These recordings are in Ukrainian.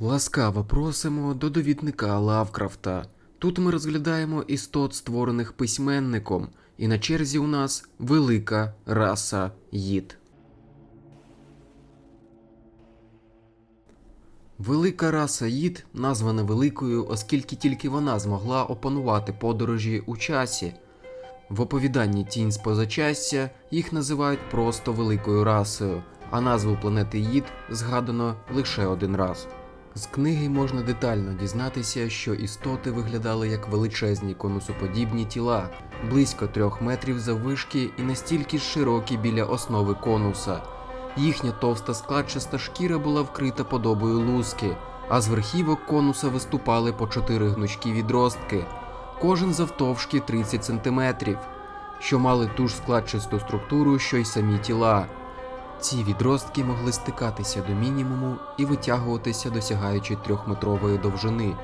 Ласкаво просимо до довідника Лавкрафта. Тут ми розглядаємо істот, створених письменником, і на черзі у нас велика раса їд. Велика раса їд названа великою, оскільки тільки вона змогла опанувати подорожі у часі. В оповіданні Тінь з позачастя їх називають просто великою расою, а назву планети Їд згадано лише один раз. З книги можна детально дізнатися, що істоти виглядали як величезні конусоподібні тіла, близько трьох метрів заввишки і настільки широкі біля основи конуса. Їхня товста складчаста шкіра була вкрита подобою луски, а з верхівок конуса виступали по чотири гнучкі відростки, кожен завтовшки 30 см, що мали ту ж складчасту структуру, що й самі тіла. Ці відростки могли стикатися до мінімуму і витягуватися, досягаючи трьохметрової довжини.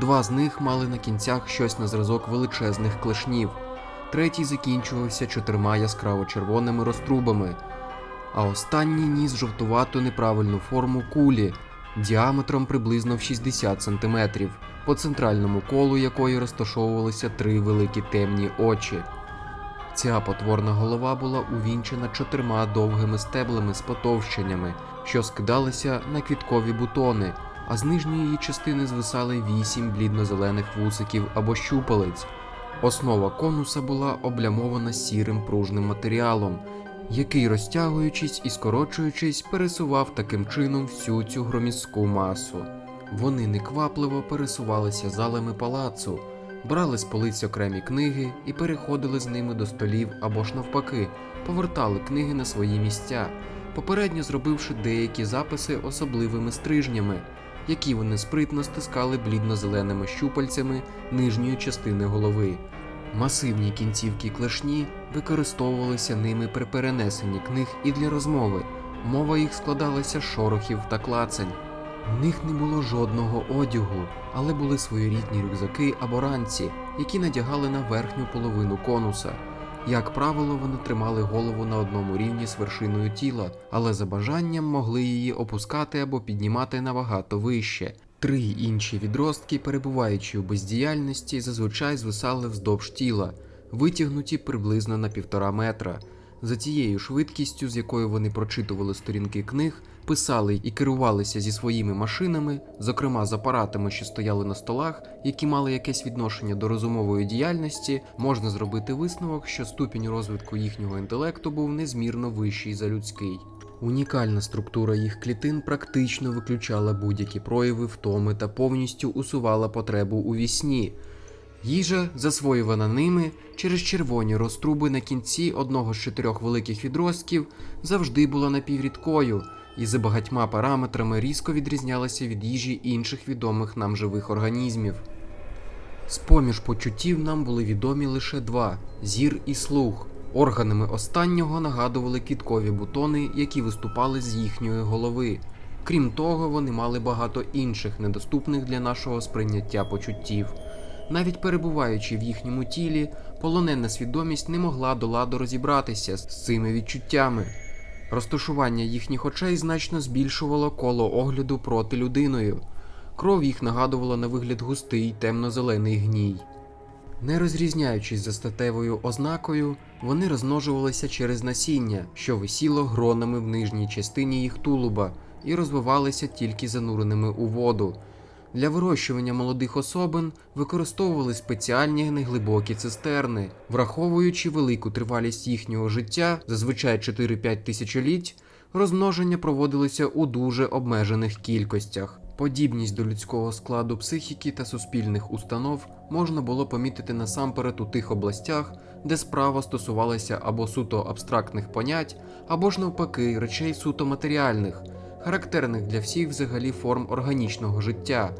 Два з них мали на кінцях щось на зразок величезних клешнів, третій закінчувався чотирма яскраво червоними розтрубами, а останній ніс жовтувату неправильну форму кулі діаметром приблизно в 60 см, по центральному колу якої розташовувалися три великі темні очі. Ця потворна голова була увінчена чотирма довгими стеблами з потовщеннями, що скидалися на квіткові бутони, а з нижньої її частини звисали вісім блідно-зелених вусиків або щупалець. Основа конуса була облямована сірим пружним матеріалом, який, розтягуючись і скорочуючись, пересував таким чином всю цю громіську масу. Вони неквапливо пересувалися залами палацу, брали з полиць окремі книги і переходили з ними до столів або ж навпаки, повертали книги на свої місця, попередньо зробивши деякі записи особливими стрижнями, які вони спритно стискали блідно-зеленими щупальцями нижньої частини голови. Масивні кінцівки клешні використовувалися ними при перенесенні книг і для розмови. Мова їх складалася з шорохів та клацань. У них не було жодного одягу, але були своєрідні рюкзаки або ранці, які надягали на верхню половину конуса. Як правило, вони тримали голову на одному рівні з вершиною тіла, але за бажанням могли її опускати або піднімати набагато вище. Три інші відростки, перебуваючи у бездіяльності, зазвичай звисали вздовж тіла, витягнуті приблизно на півтора метра. За тією швидкістю, з якою вони прочитували сторінки книг, писали і керувалися зі своїми машинами, зокрема з апаратами, що стояли на столах, які мали якесь відношення до розумової діяльності, можна зробити висновок, що ступінь розвитку їхнього інтелекту був незмірно вищий за людський. Унікальна структура їх клітин практично виключала будь-які прояви втоми та повністю усувала потребу у вісні. Їжа, засвоювана ними через червоні розтруби на кінці одного з чотирьох великих відростків, завжди була напіврідкою і за багатьма параметрами різко відрізнялася від їжі інших відомих нам живих організмів. З-поміж почуттів нам були відомі лише два зір і слух. Органами останнього нагадували квіткові бутони, які виступали з їхньої голови. Крім того, вони мали багато інших недоступних для нашого сприйняття почуттів. Навіть перебуваючи в їхньому тілі, полонена свідомість не могла до ладу розібратися з цими відчуттями. Розташування їхніх очей значно збільшувало коло огляду проти людиною. Кров їх нагадувала на вигляд густий темно-зелений гній. Не розрізняючись за статевою ознакою, вони розмножувалися через насіння, що висіло гронами в нижній частині їх тулуба, і розвивалися тільки зануреними у воду. Для вирощування молодих особин використовували спеціальні неглибокі цистерни, враховуючи велику тривалість їхнього життя, зазвичай 4-5 тисячоліть, розмноження проводилося у дуже обмежених кількостях. Подібність до людського складу психіки та суспільних установ можна було помітити насамперед у тих областях, де справа стосувалася або суто абстрактних понять, або ж навпаки речей суто матеріальних, характерних для всіх взагалі форм органічного життя.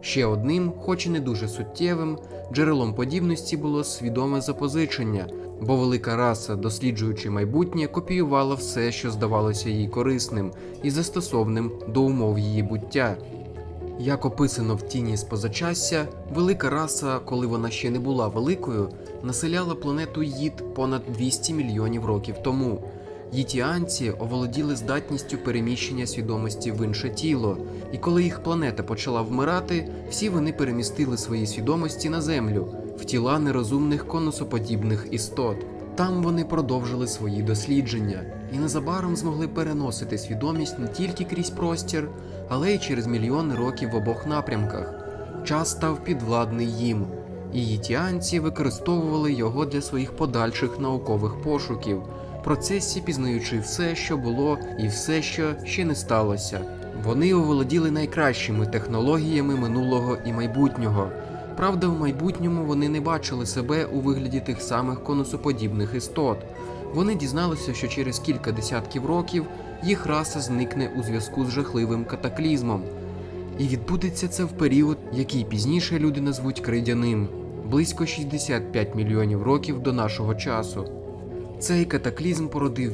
Ще одним, хоч і не дуже суттєвим, джерелом подібності було свідоме запозичення, бо велика раса, досліджуючи майбутнє, копіювала все, що здавалося їй корисним і застосовним до умов її буття. Як описано в тіні з позачасся, велика раса, коли вона ще не була великою, населяла планету Їд понад 200 мільйонів років тому. Єтіанці оволоділи здатністю переміщення свідомості в інше тіло, і коли їх планета почала вмирати, всі вони перемістили свої свідомості на землю в тіла нерозумних конусоподібних істот. Там вони продовжили свої дослідження і незабаром змогли переносити свідомість не тільки крізь простір, але й через мільйони років в обох напрямках. Час став підвладний їм, і єтіанці використовували його для своїх подальших наукових пошуків, процесі пізнаючи все, що було, і все, що ще не сталося. Вони оволоділи найкращими технологіями минулого і майбутнього. Правда, в майбутньому вони не бачили себе у вигляді тих самих конусоподібних істот. Вони дізналися, що через кілька десятків років їх раса зникне у зв'язку з жахливим катаклізмом. І відбудеться це в період, який пізніше люди назвуть крейдяним близько 65 мільйонів років до нашого часу. Цей катаклізм породив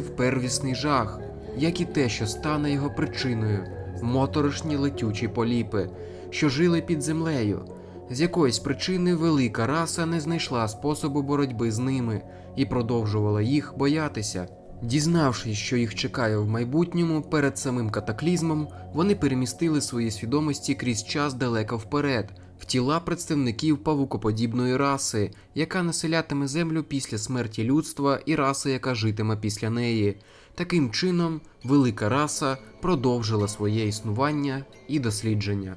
в первісний жах, як і те, що стане його причиною моторошні летючі поліпи, що жили під землею. З якоїсь причини велика раса не знайшла способу боротьби з ними і продовжувала їх боятися. Дізнавшись, що їх чекає в майбутньому перед самим катаклізмом, вони перемістили свої свідомості крізь час далеко вперед, в тіла представників павукоподібної раси, яка населятиме землю після смерті людства і раси, яка житиме після неї. Таким чином, велика раса продовжила своє існування і дослідження.